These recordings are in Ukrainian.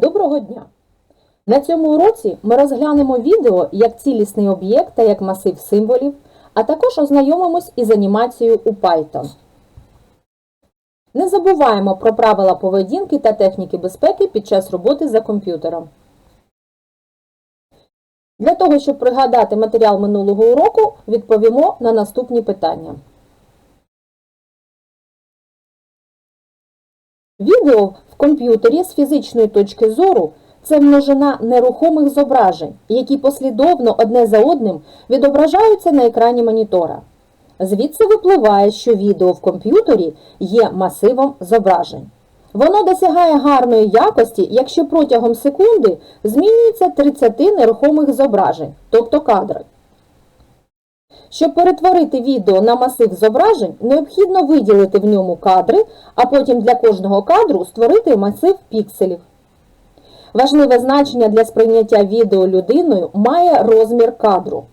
Доброго дня! На цьому уроці ми розглянемо відео як цілісний об'єкт та як масив символів, а також ознайомимось із анімацією у Python. Не забуваємо про правила поведінки та техніки безпеки під час роботи за комп'ютером. Для того, щоб пригадати матеріал минулого уроку, відповімо на наступні питання. Відео в комп'ютері з фізичної точки зору це множина нерухомих зображень, які послідовно одне за одним відображаються на екрані монітора. Звідси випливає, що відео в комп'ютері є масивом зображень. Воно досягає гарної якості, якщо протягом секунди змінюється 30 нерухомих зображень, тобто кадри. Щоб перетворити відео на масив зображень, необхідно виділити в ньому кадри, а потім для кожного кадру створити масив пікселів. Важливе значення для сприйняття відео людиною має розмір кадру.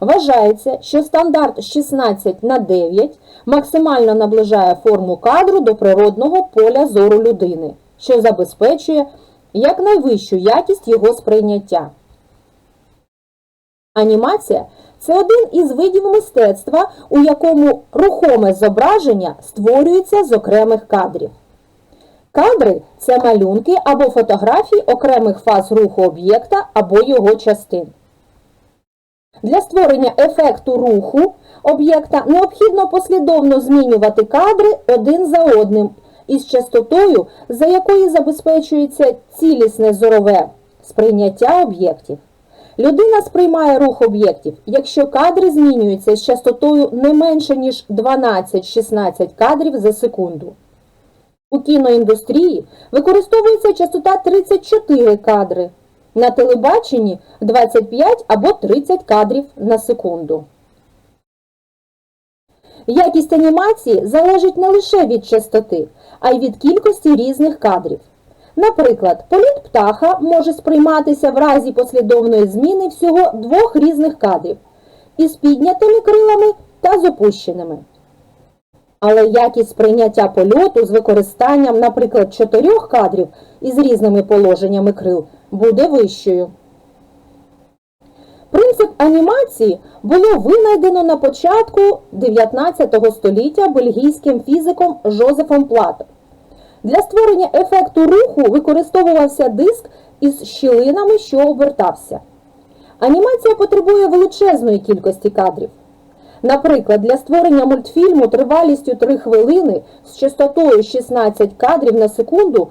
Вважається, що стандарт 16 на 9 максимально наближає форму кадру до природного поля зору людини, що забезпечує якнайвищу якість його сприйняття. Анімація це один із видів мистецтва, у якому рухоме зображення створюється з окремих кадрів. Кадри це малюнки або фотографії окремих фаз руху об'єкта або його частин. Для створення ефекту руху об'єкта необхідно послідовно змінювати кадри один за одним із частотою, за якою забезпечується цілісне зорове сприйняття об'єктів. Людина сприймає рух об'єктів, якщо кадри змінюються з частотою не менше, ніж 12-16 кадрів за секунду. У кіноіндустрії використовується частота 34 кадри, на телебаченні 25 або 30 кадрів на секунду. Якість анімації залежить не лише від частоти, а й від кількості різних кадрів. Наприклад, політ птаха може сприйматися в разі послідовної зміни всього двох різних кадрів із піднятими крилами та з опущеними. Але якість сприйняття польоту з використанням, наприклад, чотирьох кадрів із різними положеннями крил буде вищою. Принцип анімації було винайдено на початку 19 століття бельгійським фізиком Жозефом Плато. Для створення ефекту руху використовувався диск із щілинами, що обертався. Анімація потребує величезної кількості кадрів. Наприклад, для створення мультфільму тривалістю 3 хвилини з частотою 16 кадрів на секунду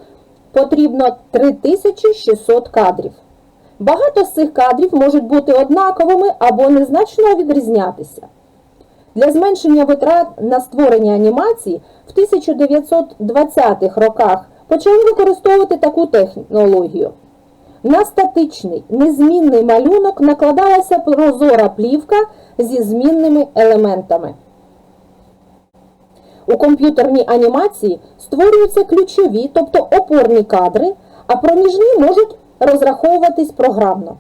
потрібно 3600 кадрів. Багато з цих кадрів можуть бути однаковими або незначно відрізнятися. Для зменшення витрат на створення анімації в 1920-х роках почали використовувати таку технологію. На статичний незмінний малюнок накладалася прозора плівка зі змінними елементами. У комп'ютерній анімації створюються ключові, тобто опорні кадри, а проміжні можуть розраховуватись програмно.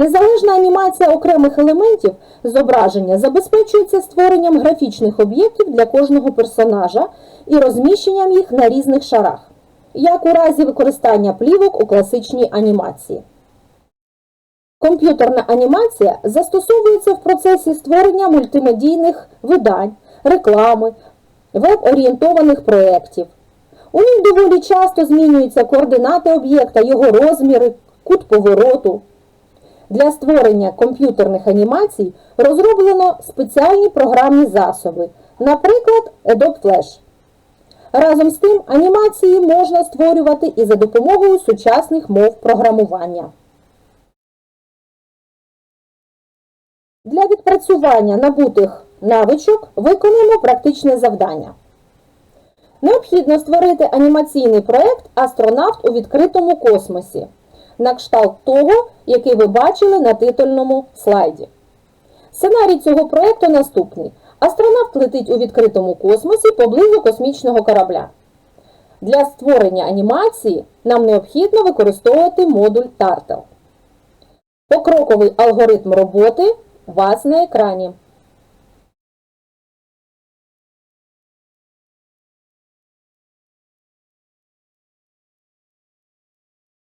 Незалежна анімація окремих елементів зображення забезпечується створенням графічних об'єктів для кожного персонажа і розміщенням їх на різних шарах, як у разі використання плівок у класичній анімації. Комп'ютерна анімація застосовується в процесі створення мультимедійних видань, реклами, веб-орієнтованих проєктів. У ній доволі часто змінюються координати об'єкта, його розміри, кут повороту. Для створення комп'ютерних анімацій розроблено спеціальні програмні засоби, наприклад, Adobe Flash. Разом з тим, анімації можна створювати і за допомогою сучасних мов програмування. Для відпрацювання набутих навичок виконуємо практичне завдання. Необхідно створити анімаційний проєкт Астронавт у відкритому космосі на кшталт того, який ви бачили на титульному слайді. Сценарій цього проєкту наступний. Астронавт летить у відкритому космосі поблизу космічного корабля. Для створення анімації нам необхідно використовувати модуль Turtle. Покроковий алгоритм роботи у вас на екрані.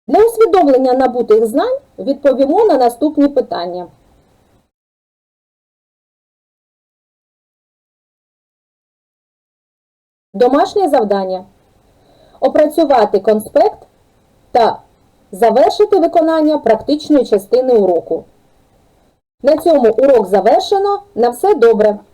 Для усвідомлення набутих знань відповімо на наступні питання. Домашнє завдання. Опрацювати конспект та завершити виконання практичної частини уроку. На цьому урок завершено. На все добре!